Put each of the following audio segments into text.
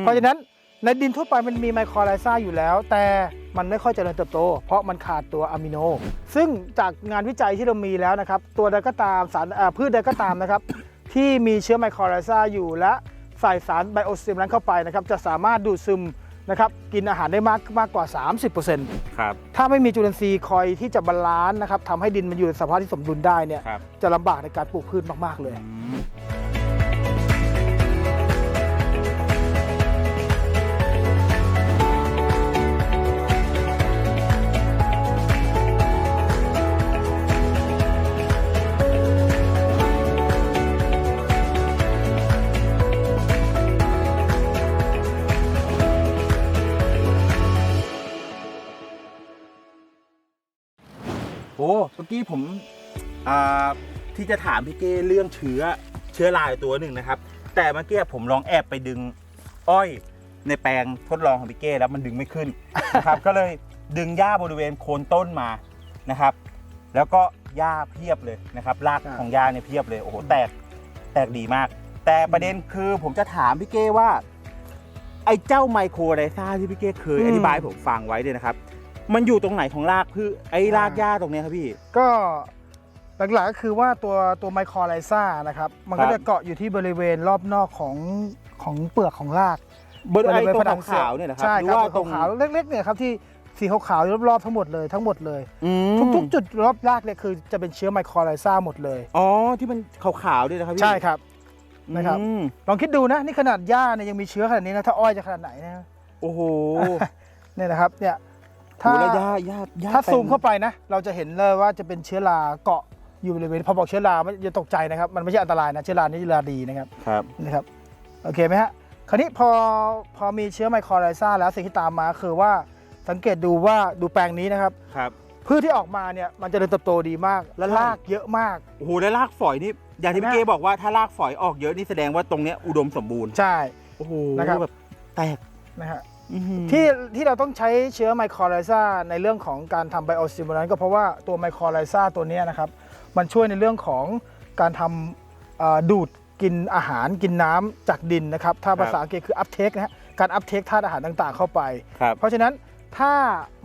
เพราะฉะนั้นในดินทั่วไปมันมีไมโครไลซาอยู่แล้ว แต่มันไม่ค่อยเจริญเติบโต เพราะมันขาดตัวอะมิโน ซึ่งจากงานวิจัยที่เรามีแล้วนะครับ ตัวใดก็ตามสารอ่าพืชใดก็ตามนะครับ ที่มีเชื้อไมโครไลซาอยู่และใส่สารไบโอสติมนั้นเข้าไปนะครับ จะสามารถดูดซึมนะครับกินอาหารได้มากมากกว่า 30%ครับถ้าไม่มีจุลินทรีย์คอยที่จะบาลานซ์นะครับทำให้ดินมันอยู่ในสภาพที่สมดุลได้เนี่ยครับจะลำบากในการปลูกพืชมาก ๆ เลย โอ้เมื่อกี้ผมอ่าที่จะถามพี่เก้เรื่องเชื้อเชื้อราตัวหนึ่งนะครับ แต่เมื่อกี้ผมลองแอบไปดึงอ้อยในแปลงทดลองของพี่เก้แล้วมันดึงไม่ขึ้นนะครับ ก็เลยดึงหญ้าบริเวณโคนต้นมานะครับ แล้วก็หญ้าเพียบเลยนะครับรากครับของหญ้าเนี่ยเพียบเลยโอ้โหแตกแตกดีมาก แต่ประเด็นคือผมจะถามพี่เก้ว่า ไอ้เจ้าไมโครไดซ่าที่พี่เก้เคยอธิบายให้ผมฟังไว้เนี่ยนะครับ มันอยู่ตรงไหนของรากพืชไอ้รากหญ้าตรงเนี้ยครับพี่ ก็หลักๆก็คือว่าตัวตัวไมโครไลซานะครับ มันก็ครับจะเกาะอยู่ที่บริเวณรอบนอกของของเปลือกของรากบนไอ้ริวณตรงผนังขาวๆเนี่ยนะครับใช่หรืคอรับว่าตรงขาวๆเล็กๆเนี่ยครับที่สีขาวๆรอบๆทั้งหมดเลยทั้งหมดเลย อืมทุกๆ จุดรอบรากเนี่ยคือจะเป็นเชื้อไมโครไลซาหมดเลย อ๋อที่มันขาวๆด้วยนะครับพี่ใช่ครับ นะครับ อืมลองคิดดูนะนี่ขนาดหญ้าเนี่ยยังมีเชื้อขนาดนี้นะถ้าอ้อยจะขนาดไหนนะโอ้โห เนี่ยนะครับเนี่ย ถ้าถ้าหญ้าหญ้าหญ้าถ้าซูมต็เข้าไปนะ เราจะเห็นเลยว่าจะเป็นเชื้อราเกาะอยู่บริเวณพอบอกเชื้อราไม่อย่าตกใจนะครับ มันไม่ใช่อันตรายนะเชื้อรานี่เชื้อราดีนะครับครับนะครับโอเคไหมฮะคราวนี้พอพอมีเชื้อไมโครไลซาแล้วสิ่งที่ตามมาคือว่าสังเกตดูว่าดูแปลงนี้นะครับครับพืชที่ออกมาเนี่ยมันจะเริญเติบโตดีมาก และใช่รากเยอะมากโอ้โหแล้วรากฝอยนี่อย่างที่พี่นะเก้บอกว่าถ้ารากฝอยออกเยอะนี่แสดงว่าตรงเนี้ยอุดมสมบูรณ์ใช่โอ้โหนะครับแบบแตกนะฮะอื้อหือ ที่ที่เราต้องใช้เชื้อไมโครไลซาในเรื่องของการทำไบโอสติมูลันก็เพราะว่าตัวไมโครไลซาตัวเนี้ยนะครับ มันช่วยในเรื่องของการทำเอ่อดูดกินอาหารกินน้ำจากดินนะครับ ถ้าภาษาอังกฤษคืออัพเทคนะฮะการอัพเทคธาตุอาหารต่างๆเข้าไปครับเพราะฉะนั้นถ้า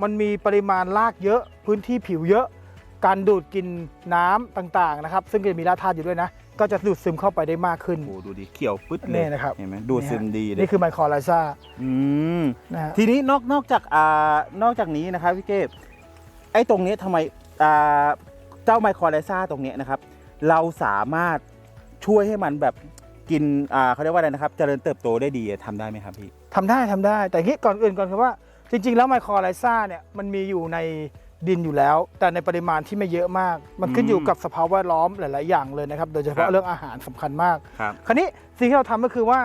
มันมีปริมาณรากเยอะพื้นที่ผิวเยอะ การดูดกินน้ำต่างๆนะครับ ซึ่งก็จะมีแร่ธาตุอยู่ด้วยนะ ก็จะดูดซึมเข้าไปได้มากขึ้น โอ้โหดูดิเขียวปึ๊ดเลนี่ยนะครับเห็นไหมดูดซึมดีเลยนี่คือไมโครไลซาอืมนะฮะทีนี้นอกนอกจากอ่านอกจากนี้นะครับพี่เก้ไอ้ตรงนี้ทำไมอ่าเจ้าไมโครไลซ่าตรงเนี้ยนะครับ เราสามารถช่วยให้มันแบบกินอ่าเขาเรียกว่าอะไรนะครับ เจริญเติบโตได้ดีทำได้ไหมครับพี่ ทำได้ทำได้แต่ที่ก่อนอื่นก่อนคือว่า จริง ๆ แล้วไมโครไลซาเนี่ยมันมีอยู่ใน ดินอยู่แล้ว แต่ในปริมาณที่ไม่เยอะมาก มันขึ้นอยู่กับสภาพแวดล้อมหลาย ๆ อย่างเลยนะครับ โดยเฉครัพาะบเรื่องอาหารสำคัญมากครับคราวนี้สิ่งที่เราทำก็คือว่า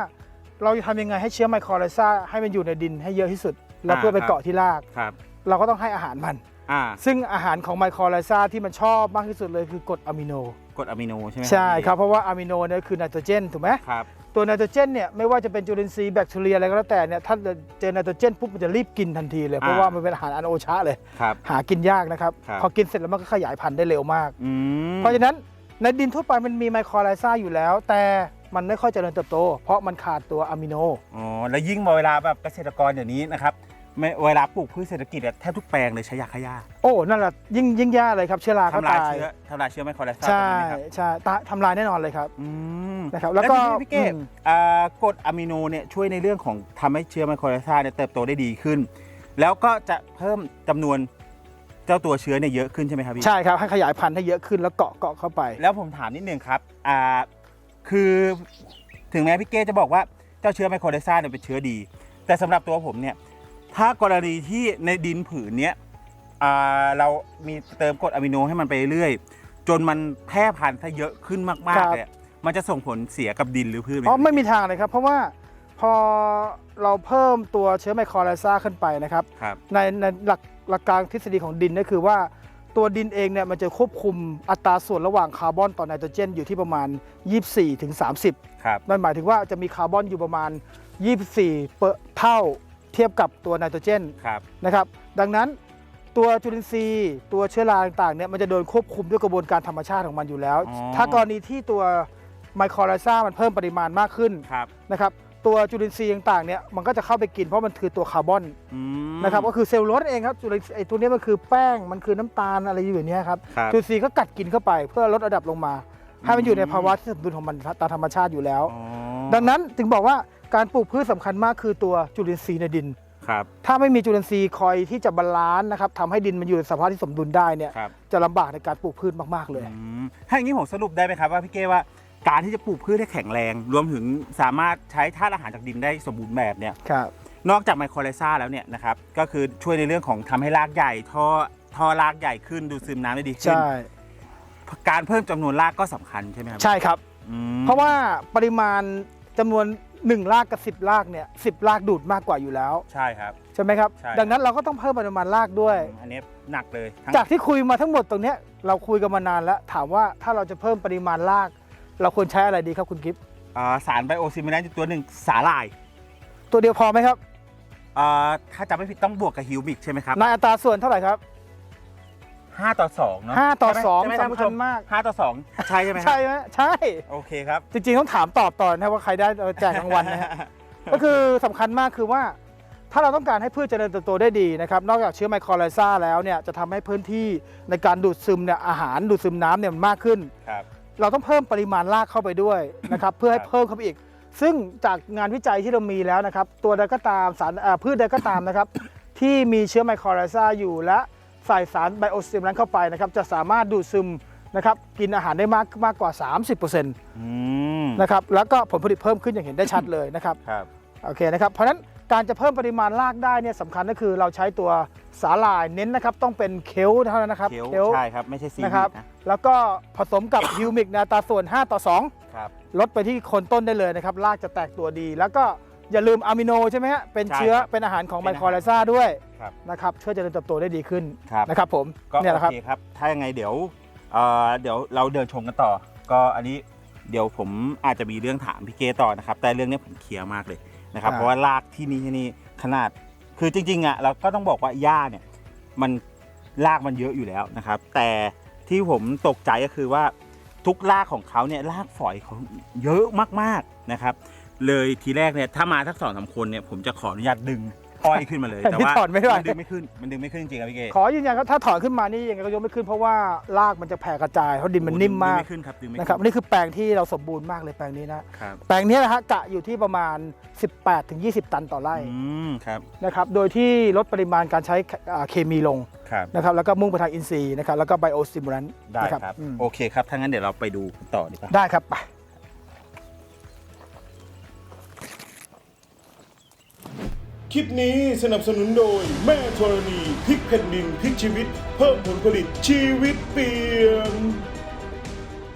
เราจะทำยังไงให้เชื้อไมโครไลซาให้มันอยู่ในดินให้เยอะที่สุด แล้วอ่าเพื่อไปครับเกาะที่รากครับเราก็ต้องให้อาหารมันอ่าซึ่งอาหารของไมโครไลซาที่มันชอบมากที่สุดเลยคือกรดอะมิโนกรดอะมิโนใช่ไหมใช่พี่ครับเพราะว่าอะมิโนเนี่ยคือไนโตรเจนถูกไหมครับ ตัวไนโตรเจนเนี่ยไม่ว่าจะเป็นจุลินทรีย์แบคทีเรียอะไรก็แล้วแต่เนี่ยถ้าเจอไนโตรเจนปุ๊บมันจะรีบกินทันทีเลย เพราะอ่าว่ามันเป็นอาหารอันโอชะเลย ครับ หากินยากนะครับครับ พอกินเสร็จแล้วมันก็ขยายพันธุ์ได้เร็วมาก อืมเพราะฉะนั้นในดินทั่วไปมันมีไมโครไลซาอยู่แล้ว แต่มันไม่ค่อยเจริญเติบโต เพราะมันขาดตัวอะมิโน อ๋อแล้วยิ่งเวลาแบบเกษตรกรเดี๋ยวนี้นะครับ ไม่เวลาปลูกพืชเศรษฐกิจอะแทบทุกแปลงเลยใช้ยาฆ่าหญ้าโอ้นั่นแหละยิ่งยิ่งยากเลยครับเชื้อราเขาทำลายตายเชื้อทำลายเชื้อไมโครไลซ่าใช่ตรงนี้ไหมครับใช่ตาทำลายแน่นอนเลยครับอืมนะครับแล้วก็ทีนี้พี่เก้อืมอ่ากรดอะมิโนเนี่ยช่วยในเรื่องของทำให้เชื้อไมโครไลซ่าเนี่ยเติบโตได้ดีขึ้น แล้วก็จะเพิ่มจำนวนเจ้าตัวเชื้อเนี่ยเยอะขึ้นใช่ไหมครับพี่ ใช่ครับให้ขยายพันธุ์ให้เยอะขึ้นแล้วเกาะเกาะเข้าไป แล้วผมถามนิดนึงครับอ่าคือถึงแม้พี่เก้จะบอกว่าเจ้าเชื้อไมโครไลซ่าเนี่ยเป็นเชื้อดี แต่สำหรับตัวผมเนี่ย ถ้ากรณีที่ในดินผืนเนี้ยอ่าเรามีเติมกรดอะมิโนให้มันไปเรื่อยๆจนมันแพร่พันธุ์ถ้าเยอะขึ้นมากครัๆบเนี่ยมันจะส่งผลเสียกับดินหรือพืชไหมอ๋อไม่มีทางเลยครับ เพราะว่าพอเราเพิ่มตัวเชื้อไมโครไลซาขึ้นไปนะครับครับในในหลักหลักการทฤษฎีของดินก็คือว่าตัวดินเองเนี่ยมันจะควบคุมอัตราส่วนระหว่างคาร์บอนต่อไนโตรเจนอยู่ที่ประมาณ 24ถึง30 ครับ นั่นหมายถึงว่าจะมีคาร์บอนอยู่ประมาณ 24เปอร์เท่า เทียบกับตัวไนโตรเจนครับนะครับ ดังนั้นตัวจุลินทรีย์ ตัวเชื้อราต่างๆเนี่ยมันจะโดนควบคุมด้วยกระบวนการธรรมชาติของมันอยู่แล้ว อ๋อ ถ้ากรณีที่ตัวไมโครไลซามันเพิ่มปริมาณมากขึ้นครับนะครับตัวจุลินทรีย์ต่างๆเนี่ยมันก็จะเข้าไปกินเพราะมันคือตัวคาร์บอนอืมนะครับก็คือเซลลูโลสเองครับจุลินทรีย์ไอ้ตัวเนี้ยมันคือแป้งมันคือน้ำตาลอะไรอยู่อย่างเนี้ยครับ ครับ จุลินทรีย์ก็กัดกินเข้าไปเพื่อลดระดับลงมา ให้มันอยู่ในภาวะที่สมดุลของมันตามธรรมชาติอยู่แล้ว อ๋อดังนั้นถึงบอกว่า การปลูกพืชสำคัญมากคือตัวจุลินทรีย์ในดิน ครับ ถ้าไม่มีจุลินทรีย์คอยที่จะบาลานซ์นะครับทำให้ดินมันอยู่ในสภาพที่สมดุลได้เนี่ยครับ จะลำบากในการปลูกพืชมากๆเลย อืมถ้าอย่างนี้ผมสรุปได้ไหมครับว่าพี่เก้ว่าการที่จะปลูกพืชให้แข็งแรง รวมถึงสามารถใช้ธาตุอาหารจากดินได้สมบูรณ์แบบเนี่ย ครับ นอกจากไมโครไลซ่าแล้วเนี่ยนะครับ ก็คือช่วยในเรื่องของทำให้รากใหญ่ท่อท่อรากใหญ่ขึ้นดูดซึมน้ำได้ดีขึ้น ใช่ การเพิ่มจำนวนรากก็สำคัญใช่ไหมครับใช่ครับ อืมเพราะว่าปริมาณจำนวน 1รากกับ10รากเนี่ยสิรากดูดมากกว่าอยู่แล้ว ใช่ครับ ใช่ไหมครับ ใช่ ดังนั้นเราก็ต้องเพิ่มปริมาณรากด้วย อันนี้หนักเลยทั้งจากที่คุยมาทั้งหมดตรงเนี้ยเราคุยกันมานานแล้ว ถามว่าถ้าเราจะเพิ่มปริมาณราก เราควรใช้อะไรดีครับคุณกิฟต์อ่าสารไบโอซิมิแลนตัวหนึ่งสาหร่ายตัวเดียวพอไหมครับอ่าถ้าจำไม่ผิดต้องบวกกับฮิวมิกใช่ไหมครับ ในอัตราส่วนเท่าไหร่ครับ 5 ต่อ2เนาะห้าต่อใช่ไหมสองใช่ไหมท่านผู้ชสำคัญมาก5ต่อ 2 ใช่ใช่ไหมครับใช่ไหมใช่ โอเคครับจริงๆ ต้องถามตอบต่อนะว่าใครได้เอาแจกรางวัลนะฮะ ก็คือสำคัญมากคือว่า ถ้าเราต้องการให้พืชเจริญเติบโตได้ดีนะครับนอกจากเชื้อไมโครไลซ่าแล้วเนี่ยจะทำให้พื้นที่ในการดูดซึมเนี่ยอาหารดูดซึมน้ำเนี่ยมันมากขึ้น ครับ เราต้องเพิ่มปริมาณรากเข้าไปด้วยนะครับ เพื่อให้ครับเพิ่มเข้าไปอีก ซึ่งจากงานวิจัยที่เรามีแล้วนะครับ ตัวใดก็ตามสารเอ่อพืชใดก็ตามนะครับ ที่มีเชื้อไมโครไลซ่าอยู่และ ใส่สารไบโอสติมนั้นเข้าไปนะครับจะสามารถดูดซึมนะครับกินอาหารได้มากมากกว่า 30%นอืมะครับแล้วก็ผลผลิตเพิ่มขึ้นอย่างเห็นได้ชัดเลยนะครับครับโอเคนะครับเพราะฉะนั้นการจะเพิ่มปริมาณรากได้เนี่ยสำคัญก็คือเราใช้ตัวสาหร่ายเน้นนะครับต้องเป็นเคลเท่านั้นนะครับเคี้ยวเคลใช่ครับไม่ใช่ซีนะครับนะแล้วก็ผสมกับฮิวมิกในอัตราส่วน 5 ต่อครับ2ลดไปที่โคนต้นได้เลยนะครับรากจะแตกตัวดีแล้วก็ อย่าลืมอะมิโนใช่ไหมฮะเป็นใช่เชื้อครับเป็นอาหารของเป็ไมนอาหารโครไลซ่าด้วยครับนะครับช่วยเจริญเติบโตได้ดีขึ้นครับนะครับผมก็เนี่ยแหโอละครับเคครับ ถ้ายังไงเดี๋ยวเอ่อเดี๋ยวเราเดินชมกันต่อ ก็อันนี้เดี๋ยวผมอาจจะมีเรื่องถามพี่เกต่อนะครับ แต่เรื่องนี้ผมเคลียร์มากเลยนะครับครับเพราะว่ารากที่นี่ที่นี่ขนาด คือจริงๆอะเราก็ต้องบอกว่าหญ้าเนี่ยมันรากมันเยอะอยู่แล้วนะครับ แต่ที่ผมตกใจก็คือว่าทุกรากของเขาเนี่ยรากฝอยเขาเยอะมากๆนะครับ เลยทีแรกเนี่ยถ้ามาทักสองสามคนเนี่ยผมจะขออนุญาตดึงอ้อยขึ้นมาเลยแต่แต่ที่ว่าถอนไม่ได้นดึงไม่ขึ้นมันดึงไม่ขึ้นจริงๆครับพี่เกขอยืนยันครับถ้าถอนขึ้นมานี่ยังไงก็ยกไม่ขึ้นเพราะว่ารากมันจะแผ่กระจายเพราะดินมันนิ่มมากดึงไม่ขึ้นครับดึงไม่นะครับขึ้นนี่คือแปลงที่เราสมบูรณ์มากเลยแปลงนี้นะครับแปลงนี้นะฮะกะอยู่ที่ประมาณ 18-20 ตันต่อไร่อืมครับนะครับโดยที่ลดปริมาณการใช้อ่าเคมีลงครับนะครับแล้วก็มุ่งไปทางอินทรีย์นะครับแล้วก็ไบโอสติมูลันได้นะครับอืมโอเคครับถ้างั้นเดี๋ยวเราไปดูกันต่อดีกว่าได้ครับไป คลิปนี้สนับสนุนโดย แม่ธรณีพลิกแผ่นดินพลิกชีวิต เพิ่มผลผลิตชีวิตเปลี่ยน